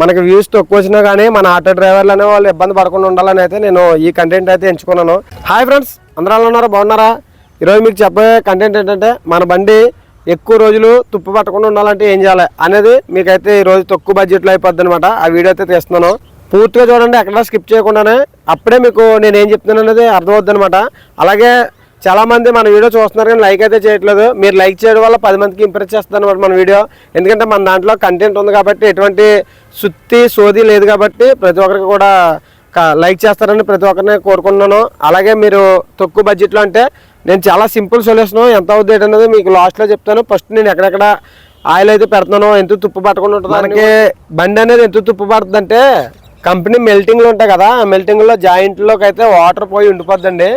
మనకి వ్యూస్ తక్కువ వచ్చినా కానీ మన ఆటో డ్రైవర్లు అనే వాళ్ళు ఇబ్బంది పడకుండా ఉండాలని అయితే నేను ఈ కంటెంట్ అయితే ఎంచుకున్నాను. హాయ్ ఫ్రెండ్స్ అందరూ ఎలా ఉన్నారా బాగున్నారా? ఈరోజు మీకు చెప్పే కంటెంట్ ఏంటంటే మన బండి ఎక్కువ రోజులు తుప్పు పట్టకుండా ఉండాలంటే ఏం చేయాలి అనేది మీకైతే ఈ రోజు తక్కువ బడ్జెట్లో అయిపోద్ది అనమాట ఆ వీడియో అయితే తీస్తున్నాను. పూర్తిగా చూడండి ఎక్కడ స్కిప్ చేయకుండానే అప్పుడే మీకు నేను ఏం చెప్తున్నాను అనేది అర్థమవుద్ది అనమాట అలాగే చాలా మంది మన వీడియో చూస్తున్నారు కానీ లైక్ అయితే చేయట్లేదు. మీరు లైక్ చేయడం వల్ల పది మందికి ఇంప్రెస్ చేస్తుంది అనమాట మన వీడియో. ఎందుకంటే మన దాంట్లో కంటెంట్ ఉంది కాబట్టి ఎటువంటి సుత్తి సోది లేదు కాబట్టి ప్రతి ఒక్కరికి కూడా లైక్ చేస్తారని ప్రతి ఒక్కరిని కోరుకుంటున్నాను. అలాగే మీరు తక్కువ బడ్జెట్లో అంటే నేను చాలా సింపుల్ సొల్యూషన్ ఎంత అవుద్ది అనేది మీకు లాస్ట్లో చెప్తాను. ఫస్ట్ నేను ఎక్కడెక్కడ ఆయిల్ అయితే పెడుతున్నాను ఎంత తుప్పు పట్టకుండా ఉంటుంది మనకి బండి అనేది ఎంత తుప్పు పడుతుంది అంటే కంపెనీ మెల్టింగ్లు ఉంటాయి కదా ఆ మెల్టింగ్లో జాయింట్లోకి అయితే వాటర్ పోయి ఉండిపోద్దండి.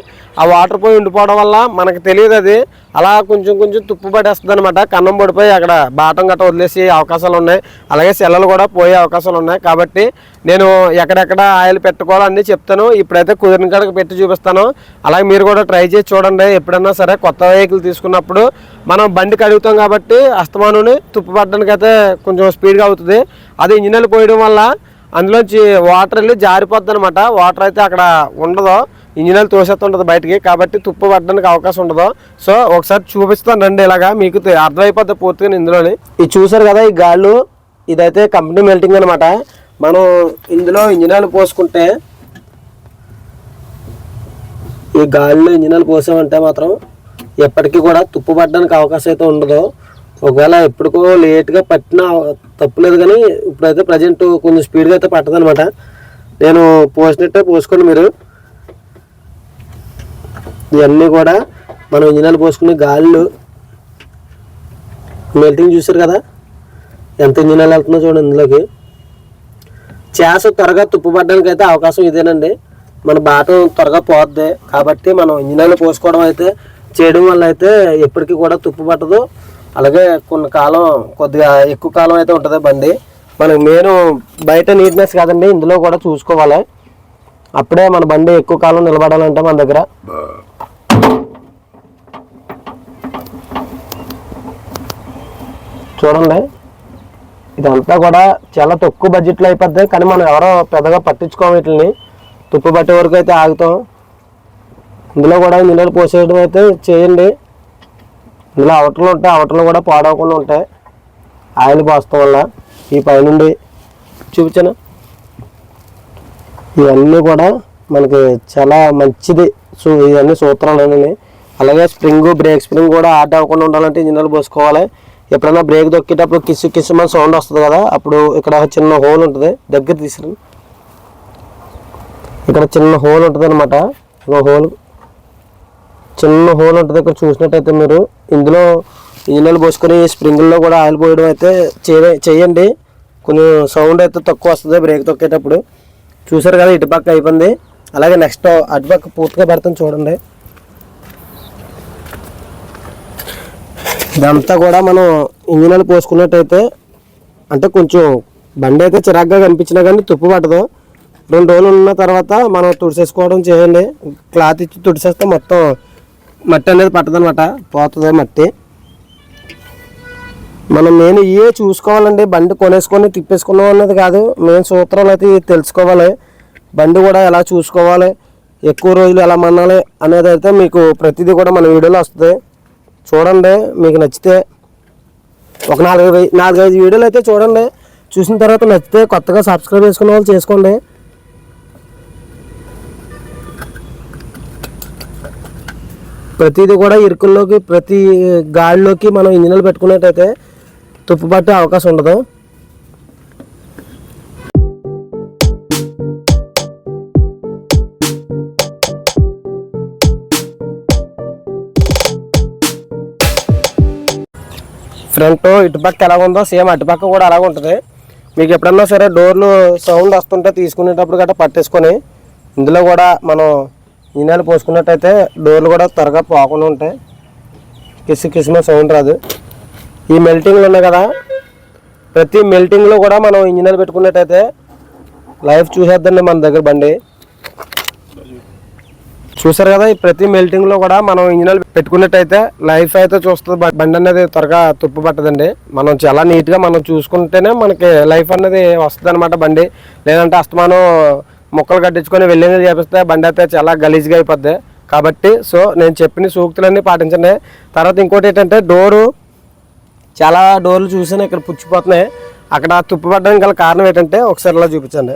ఆ వాటర్ పోయి ఉండిపోవడం వల్ల మనకు తెలియదు అది. అలా కొంచెం కొంచెం తుప్పు పడేస్తుంది అనమాట కన్నం పడిపోయి అక్కడ బాటం గట్ట వదిలేసి అవకాశాలు ఉన్నాయి. అలాగే సెల్లలు కూడా పోయే అవకాశాలు ఉన్నాయి. కాబట్టి నేను ఎక్కడెక్కడ ఆయిల్ పెట్టుకోవాలని చెప్తాను. ఇప్పుడైతే కుదిరిన కాడకి పెట్టి చూపిస్తాను. అలాగే మీరు కూడా ట్రై చేసి చూడండి. ఎప్పుడైనా సరే కొత్త వెహికల్ తీసుకున్నప్పుడు మనం బండి కడుగుతాం కాబట్టి అస్తమానుని తుప్పు పడడానికి అయితే కొంచెం స్పీడ్గా అవుతుంది. అది ఇంజనీర్లు పోయడం వల్ల అందులోంచి వాటర్ వెళ్ళి జారిపోద్ది అనమాట వాటర్ అయితే అక్కడ ఉండదు. ఇంజిన్ తోసేస్తుంటుంది బయటికి. కాబట్టి తుప్పు పడడానికి అవకాశం ఉండదు. సో ఒకసారి చూపిస్తాను రండి ఇలాగా. మీకు అర్థమైపోద్ది పూర్తిగా ఇందులోని. ఇది చూసారు కదా ఈ గాళ్ళు? ఇదైతే కంపెనీ మెల్టింగ్ అనమాట మనం ఇందులో ఇంజనీర్లు పోసుకుంటే ఈ గాలిలో ఇంజనీర్లు పోసామంటే మాత్రం ఎప్పటికీ కూడా తుప్పు పడడానికి అవకాశం అయితే ఉండదు. ఒకవేళ ఎప్పటికో లేట్గా పట్టినా తప్పులేదు కానీ ఇప్పుడైతే ప్రజెంట్ కొంచెం స్పీడ్గా అయితే పట్టదనమాట నేను పోసినట్టే పోసుకోండి మీరు ఇవన్నీ కూడా మనం ఇంజినాలు పోసుకునే గాళ్ళు మెల్టింగ్ చూసారు కదా? ఎంత ఇంజనీర్లు వెళ్తుందో చూడండి ఇందులోకి. చేస త్వరగా తుప్పుపడడానికి అయితే అవకాశం ఇదేనండి. మన బాటం త్వరగా పోద్ది. కాబట్టి మనం ఇంజనీర్లు పోసుకోవడం అయితే చేయడం వల్ల అయితే ఎప్పటికీ కూడా తుప్పు పట్టదు. అలాగే కొన్ని కాలం కొద్దిగా ఎక్కువ కాలం అయితే ఉంటుంది బండి. మనకి మెయిన్ బయట నీట్నెస్ కాదండి ఇందులో కూడా చూసుకోవాలి. అప్పుడే మన బండి ఎక్కువ కాలం నిలబడాలంటే మన దగ్గర. చూడండి. ఇదంతా కూడా చాలా తక్కువ బడ్జెట్లో అయిపోద్ది కానీ మనం ఎవరో పెద్దగా పట్టించుకోము వీటిని తుప్పు పట్టే వరకు అయితే ఆగుతాం. ఇందులో కూడా నీళ్ళు పోసేయడం అయితే చేయండి. ఇందులో అవటలు ఉంటాయి అవటలు కూడా పాడవకుండా ఉంటాయి. ఆయిల్ పోస్తాం వల్ల ఈ పైనుండి చూపించాను? ఇవన్నీ కూడా మనకి చాలా మంచిది. సో ఇవన్నీ సూత్రాలు అనేవి అలాగే స్ప్రింగ్ బ్రేక్ స్ప్రింగ్ కూడా ఆట అవ్వకుండా ఉండాలంటే ఇంజనీర్లు పోసుకోవాలి. ఎప్పుడైనా బ్రేక్ దొక్కేటప్పుడు కిస్సు కిస్సు మన సౌండ్ వస్తుంది కదా అప్పుడు ఇక్కడ చిన్న హోల్ ఉంటుంది. దగ్గర తీసుకుని ఇక్కడ చిన్న హోల్ ఉంటుంది అనమాట ఒక హోల్. చిన్న హోల్ ఉంటుంది ఇక్కడ చూసినట్టయితే మీరు. ఇందులో ఇంజనీర్లు పోసుకొని స్ప్రింగుల్లో కూడా ఆయిల్ పోయడం అయితే చేయ చేయండి. కొంచెం సౌండ్ అయితే తక్కువ వస్తుంది బ్రేక్ తొక్కేటప్పుడు. చూసారు కదా ఇటుపక్క అయిపోయింది. అలాగే నెక్స్ట్ అటుపక్క పూర్తిగా పెడతాను చూడండి. ఇదంతా కూడా మనం ఇంజనీర్లు పోసుకున్నట్టయితే అంటే కొంచెం బండి అయితే చిరాగ్గా కనిపించినా కానీ తుప్పు పట్టదు. రెండు రోజులు ఉన్న తర్వాత మనం తుడిసేసుకోవడం చేయండి. క్లాత్ ఇచ్చి తుడిసేస్తే మొత్తం మట్టి అనేది పట్టదనమాట పోతుంది మట్టి. మనం నేను ఇవే చూసుకోవాలండి బండి కొనేసుకొని తిప్పేసుకున్నాం అన్నది కాదు. మేము సూత్రాలు అయితే తెలుసుకోవాలి. బండి కూడా ఎలా చూసుకోవాలి ఎక్కువ రోజులు ఎలా మన్నాలి అనేది అయితే మీకు ప్రతిదీ కూడా మన వీడియోలో వస్తుంది. చూడండి మీకు నచ్చితే ఒక నాలుగు నాలుగైదు వీడియోలు అయితే చూడండి. చూసిన తర్వాత నచ్చితే కొత్తగా సబ్స్క్రైబ్ చేసుకున్న వాళ్ళు చేసుకోండి. ప్రతిదీ కూడా ఇరుకుల్లోకి ప్రతి గాడిలోకి మనం ఇంజనీర్లు పెట్టుకున్నట్టయితే తుప్పు పట్టే అవకాశం ఉండదు. ఫ్రంట్ ఇటుపక్క ఎలా ఉందో సేమ్ అటుపక్క కూడా అలాగ ఉంటుంది. మీకు ఎప్పుడన్నా సరే డోర్లు సౌండ్ వస్తుంటే తీసుకునేటప్పుడు గట్రా పట్టేసుకొని ఇందులో కూడా మనం ఇంజనాలు పోసుకున్నట్టయితే డోర్లు కూడా త్వరగా పోకుండా ఉంటాయి. కిసి కిసిమ సౌండ్ రాదు. ఈ మెల్టింగ్లు ఉన్నాయి కదా ప్రతి మెల్టింగ్లో కూడా మనం ఇంజనాలు పెట్టుకున్నట్టయితే లైఫ్ చూసేద్దండి మన దగ్గర బండి. చూసారు కదా ఈ ప్రతి మెల్టింగ్లో కూడా మనం ఇంజిన్ పెట్టుకున్నట్టయితే లైఫ్ అయితే చూస్తుంది. బండి అనేది త్వరగా తుప్పు పట్టదండి. మనం చాలా నీట్గా మనం చూసుకుంటేనే మనకి లైఫ్ అనేది వస్తుంది అనమాట బండి. లేదంటే అస్తమానం మొక్కలు కట్టించుకొని వెళ్ళింది చేపిస్తే బండి అయితే చాలా గలీజ్గా అయిపోద్ది. కాబట్టి సో నేను చెప్పిన సూక్తులన్నీ పాటించండి. తర్వాత ఇంకోటి ఏంటంటే డోరు చాలా డోర్లు చూసాను ఇక్కడ పుచ్చిపోతున్నాయి. అక్కడ తుప్పుపడడానికి గల కారణం ఏంటంటే ఒకసారి ఇలా చూపించండి.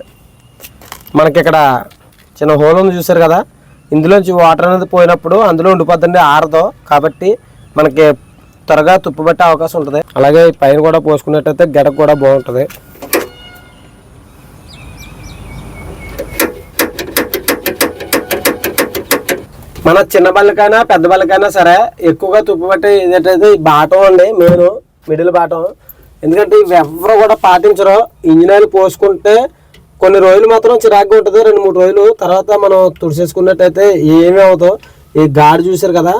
మనకి ఇక్కడ చిన్న హోల్ ఉంది చూసారు కదా? ఇందులోంచి వాటర్ అనేది పోయినప్పుడు అందులో ఉండిపోద్దండి ఆరదు. కాబట్టి మనకి త్వరగా తుప్పు పట్టే అవకాశం ఉంటుంది. అలాగే పైన కూడా పోసుకున్నట్టయితే గడకు కూడా బాగుంటుంది. మన చిన్న బళ్ళకైనా పెద్ద బళ్ళకైనా సరే ఎక్కువగా తుప్పు పట్టే ఏంటంటే ఈ బాటం అండి మెయిన్ మిడిల్ బాటం. ఎందుకంటే ఎవరు కూడా పాటించరు. ఇంజనీర్లు పోసుకుంటే కొన్ని రోజులు మాత్రం చిరాకుగా ఉంటుంది రెండు మూడు రోజులు. తర్వాత మనం తుడిసేసుకున్నట్టయితే ఏమీ అవ్వదు. ఈ గాడి చూసారు కదా?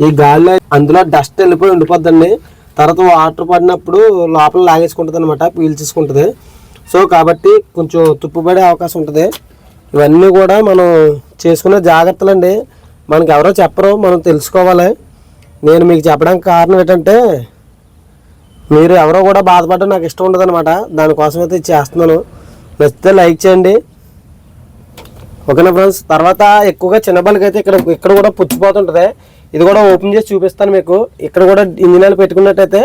ఈ గాడిలో అందులో డస్ట్ వెళ్ళిపోయి ఉండిపోద్దండి. తర్వాత వాటర్ పడినప్పుడు లోపల లాగేసుకుంటుంది అనమాట పీల్చేసుకుంటుంది. సో కాబట్టి కొంచెం తుప్పు పడే అవకాశం ఉంటుంది. ఇవన్నీ కూడా మనం చేసుకునే జాగ్రత్తలు అండి మనకు ఎవరో చెప్పరు మనం తెలుసుకోవాలి. నేను మీకు చెప్పడానికి కారణం ఏంటంటే మీరు ఎవరో కూడా బాధపడడం నాకు ఇష్టం ఉండదు అనమాట దానికోసం అయితే చేస్తున్నాను. నచ్చితే లైక్ చేయండి. ఓకేనా ఫ్రెండ్స్? తర్వాత ఎక్కువగా చిన్న అయితే ఇక్కడ ఇక్కడ కూడా పుచ్చిపోతుంటుంది. ఇది కూడా ఓపెన్ చేసి చూపిస్తాను మీకు. ఇక్కడ కూడా ఇంజనీర్లు పెట్టుకున్నట్టయితే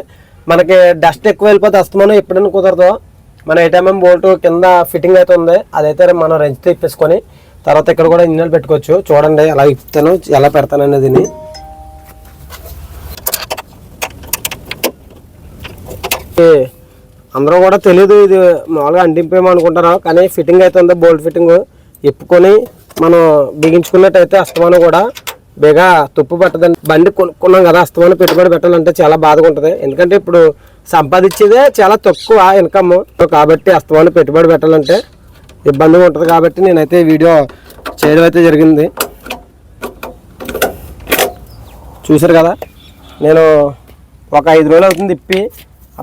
మనకి డస్ట్ ఎక్కువ వెళ్ళిపోతే అస్తమానం ఎప్పుడైనా కుదరదు. మన ఏటీఎంఎం బోల్ట్ కింద ఫిట్టింగ్ అయితే ఉంది. అదైతే మనం రెంచ్ తెప్పేసుకొని తర్వాత ఇక్కడ కూడా ఇంజిన్ పెట్టుకోవచ్చు. చూడండి ఎలా ఇస్తాను ఎలా పెడతాను అనేది అందరూ కూడా తెలియదు ఇది మామూలుగా అంటింపేమనుకుంటారు కానీ ఫిట్టింగ్ అయితే ఉంది బోల్ట్ ఫిట్టింగ్ ఇప్పుకొని మనం బిగించుకున్నట్టయితే అస్తమానం కూడా బేగా తుప్పు పట్టదండి. బండి కొనుక్కున్నాం కదా అస్తమానం పెట్టుబడి పెట్టాలంటే చాలా బాధగా ఉంటుంది. ఎందుకంటే ఇప్పుడు సంపాదించేదే చాలా తక్కువ ఇన్కమ్. కాబట్టి అస్తమానం పెట్టుబడి పెట్టాలంటే ఇబ్బందిగా ఉంటుంది కాబట్టి నేనైతే వీడియో చేయడం అయితే జరిగింది. చూసారు కదా? నేను ఒక ఐదు రోజులు అవుతుంది తిప్పి.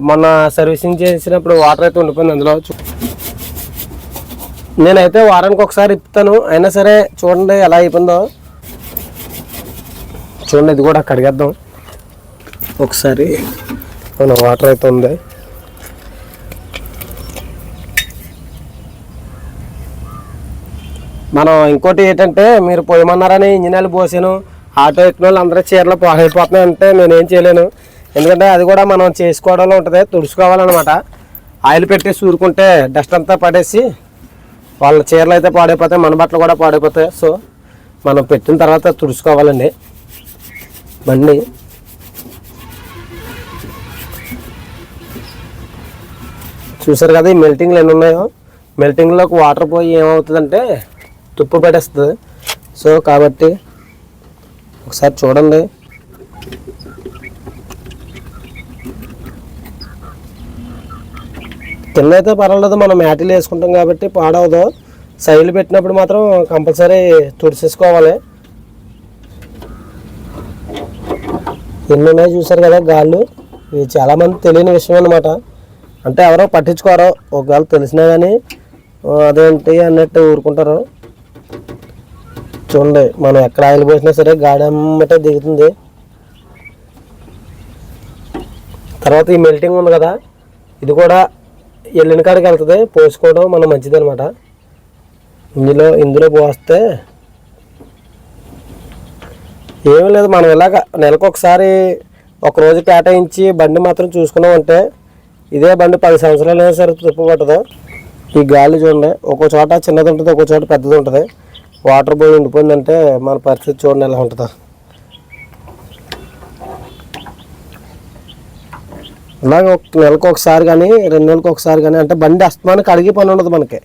మొన్న సర్వీసింగ్ చేసినప్పుడు వాటర్ అయితే ఉండిపోయింది అందులో. చూ- నేనైతే వారానికి ఒకసారి ఇప్పుతాను. అయినా సరే చూడండి ఎలా అయిపోయిందో. చూడండి ఇది కూడా కడిగేద్దాం. ఒకసారి మన వాటర్ అయితే ఉంది. మనం ఇంకోటి ఏంటంటే మీరు పోయమన్నారని ఇంజనీర్లు పోసాను. ఆటో ఎక్కిన వాళ్ళు అందరూ చీరలు పాడైపోతున్నాయి అంటే నేనేం చేయలేను. ఎందుకంటే అది కూడా మనం చేసుకోవడంలో ఉంటుంది తుడుచుకోవాలన్నమాట. ఆయిల్ పెట్టి చూరుకుంటే డస్ట్ అంతా పడేసి వాళ్ళ చీరలు అయితే పాడైపోతాయి మన బట్టలు కూడా పాడైపోతాయి. సో మనం పెట్టిన తర్వాత తుడుచుకోవాలండి. బండి. చూసారు కదా ఈ మెల్టింగ్లు ఎన్ని ఉన్నాయో? మెల్టింగ్లోకి వాటర్ పోయి ఏమవుతుందంటే తుప్పు పడేస్తుంది సో కాబట్టి ఒకసారి చూడండి. కింద అయితే పర్వాలేదు మనం మ్యాటీలు వేసుకుంటాం కాబట్టి పాడవదు. సైడ్లు పెట్టినప్పుడు మాత్రం కంపల్సరీ తుడిసేసుకోవాలి ఎన్ని ఉన్నాయి చూసారు కదా గాళ్ళు. ఇవి చాలామంది తెలియని విషయం అనమాట అంటే ఎవరో పట్టించుకోరు ఒకవేళ తెలిసినా కానీ అదేంటి అన్నట్టు ఊరుకుంటారు. చూడండి మనం ఎక్కడ ఆయిల్ పోసినా సరే గాడి అమ్మటే దిగుతుంది. తర్వాత ఈ మెల్టింగ్ ఉంది కదా ఇది కూడా వెళ్ళిన కాడికి వెళ్తుంది పోసుకోవడం మనం మంచిది అనమాట ఇందులో ఇందులో పోస్తే ఏమీ లేదు మనం ఇలాగ నెలకు ఒకసారి ఒక రోజు కేటాయించి బండి మాత్రం చూసుకున్నాం అంటే ఇదే బండి పది సంవత్సరాలు అయినా సరే తుప్పు పట్టదు. ఈ గాలి చూడండి ఒక్కో చోట చిన్నది ఉంటుంది ఒక్కో చోట పెద్దది ఉంటుంది. వాటర్ పోయి ఉండిపోయిందంటే మన పరిస్థితి చూడండి ఎలా ఉంటుందో. అలాగే ఒక నెలకు ఒకసారి కానీ రెండు నెలలకు ఒకసారి కానీ అంటే బండి అస్తమానం కడిగి పని ఉండదు మనకి.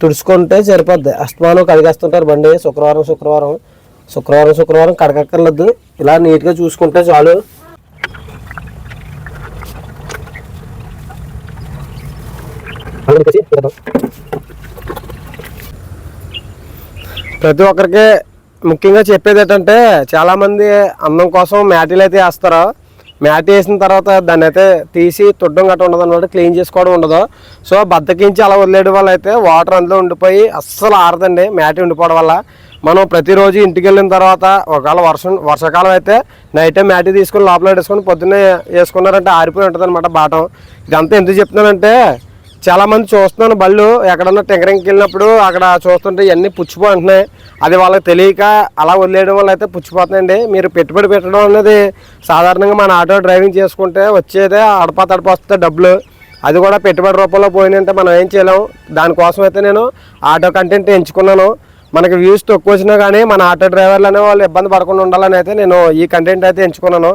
తుడుచుకుంటే సరిపోద్ది. అస్తమానం కడిగేస్తుంటారు బండి శుక్రవారం శుక్రవారం. శుక్రవారం శుక్రవారం కడగక్కర్లేదు. ఇలా నీట్గా చూసుకుంటే చాలు. ప్రతి ఒక్కరికి ముఖ్యంగా చెప్పేది ఏంటంటే చాలామంది అందం కోసం మ్యాటీలు అయితే వేస్తారు. మ్యాట్ వేసిన తర్వాత దాన్ని అయితే తీసి తుడ్డం గట్ట ఉండదు అనమాట క్లీన్ చేసుకోవడం ఉండదు. సో బద్దకించి అలా వదిలేయడం వల్ల అయితే వాటర్ అందులో ఉండిపోయి అస్సలు ఆరదండి మ్యాట్ ఉండిపోవడం వల్ల. మనం ప్రతిరోజు ఇంటికి వెళ్ళిన తర్వాత ఒకవేళ వర్షం వర్షాకాలం అయితే నైట్ టైం మ్యాటీ తీసుకొని లోపల వేసుకొని పొద్దున్నే వేసుకున్నారంటే ఆరిపోయి ఉంటుంది అనమాట బాటం. ఇదంతా ఎందుకు చెప్తున్నానంటే చాలామంది చూస్తున్నాను బళ్ళు. ఎక్కడన్నా టెంకరింగ్కి వెళ్ళినప్పుడు అక్కడ చూస్తుంటే ఇవన్నీ పుచ్చిపోతున్నాయి. అది వాళ్ళకి తెలియక అలా వదిలేయడం వల్ల అయితే పుచ్చిపోతున్నాయండి. మీరు పెట్టుబడి పెట్టడం అనేది సాధారణంగా మన ఆటో డ్రైవింగ్ చేసుకుంటే వచ్చేదే అడపా తడప వస్తే డబ్బులు. అది కూడా పెట్టుబడి రూపంలో పోయినంటే మనం ఏం చేయలేం. దానికోసం అయితే నేను ఆటో కంటెంట్ ఎంచుకున్నాను. మనకి వ్యూస్ తక్కువ వచ్చినా కానీ మన ఆటో డ్రైవర్లు అనే వాళ్ళు ఇబ్బంది పడకుండా ఉండాలని అయితే నేను ఈ కంటెంట్ అయితే ఎంచుకున్నాను.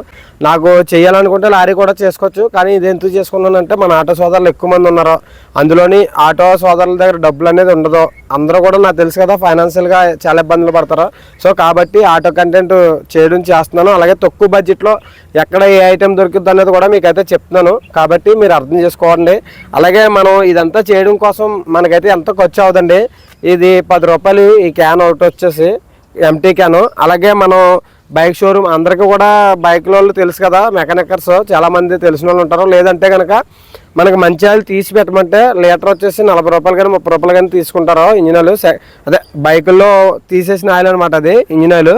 నాకు చేయాలనుకుంటే లారీ కూడా చేసుకోవచ్చు. కానీ ఇది ఎందుకు చేసుకున్నానంటే మన ఆటో సోదరులు ఎక్కువ మంది ఉన్నారు అందులోని ఆటో సోదరుల దగ్గర డబ్బులు అనేది ఉండదు. అందరూ కూడా నాకు తెలుసు కదా ఫైనాన్షియల్గా చాలా ఇబ్బందులు పడతారు. సో కాబట్టి ఆటో కంటెంట్ చేయడం చేస్తున్నాను. అలాగే తక్కువ బడ్జెట్లో ఎక్కడ ఏ ఐటెం దొరుకుతుంది అనేది కూడా మీకు అయితే చెప్తున్నాను. కాబట్టి మీరు అర్థం చేసుకోండి. అలాగే మనం ఇదంతా చేయడం కోసం మనకైతే ఎంత ఖర్చు అవుదండి? ఇది పది రూపాయలు ఈ క్యాన్ ఒకటి వచ్చేసి ఎంటీ క్యాన్ అలాగే మనం బైక్ షోరూమ్ అందరికీ కూడా బైక్ వాళ్ళు తెలుసు కదా మెకానికర్స్ చాలామంది తెలిసిన వాళ్ళు ఉంటారు. లేదంటే కనుక మనకి మంచి ఆయిల్ తీసి పెట్టమంటే లీటర్ వచ్చేసి నలభై రూపాయలు కానీ ముప్పై రూపాయలు కానీ తీసుకుంటారు ఇంజిన్ ఆయిల్. అదే బైకుల్లో తీసేసిన ఆయిల్ అనమాట అది ఇంజిన్ ఆయిల్.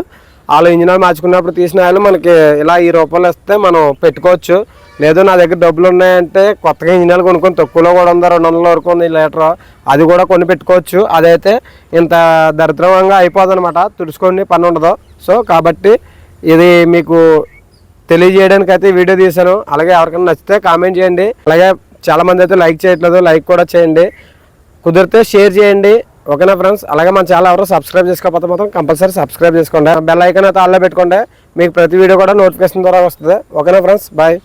వాళ్ళు ఇంజనీర్ మార్చుకున్నప్పుడు తీసిన ఆయిల్ మనకి ఇలా ఈ రూపాయలు వస్తే మనం పెట్టుకోవచ్చు. లేదు నా దగ్గర డబ్బులు ఉన్నాయంటే కొత్తగా ఇంజనీర్లు కొనుక్కొని తక్కువలో కూడా ఉందా? రెండు వందల వరకు ఉంది లీటర్. అది కూడా కొని పెట్టుకోవచ్చు. అదైతే ఇంత దరిద్రంగా అయిపోదు అనమాట తుడుచుకొని పని ఉండదు. సో కాబట్టి ఇది మీకు తెలియజేయడానికి అయితే వీడియో తీశాను. అలాగే ఎవరికైనా నచ్చితే కామెంట్ చేయండి. అలాగే చాలామంది అయితే లైక్ చేయట్లేదు. లైక్ కూడా చేయండి. కుదిరితే షేర్ చేయండి. ఓకేనా ఫ్రెండ్స్? అలాగే మన ఛానల్ ఎవరు సబ్స్క్రైబ్ చేసుకోకపోతే మాత్రం కంపల్సరీ సబ్స్క్రైబ్ చేసుకోండి. బెల్ ఐకన్ అయితే ఆల్లో పెట్టుకోండి. మీకు ప్రతి వీడియో కూడా నోటిఫికేషన్ ద్వారా వస్తుంది. ఓకేనా ఫ్రెండ్స్? బాయ్.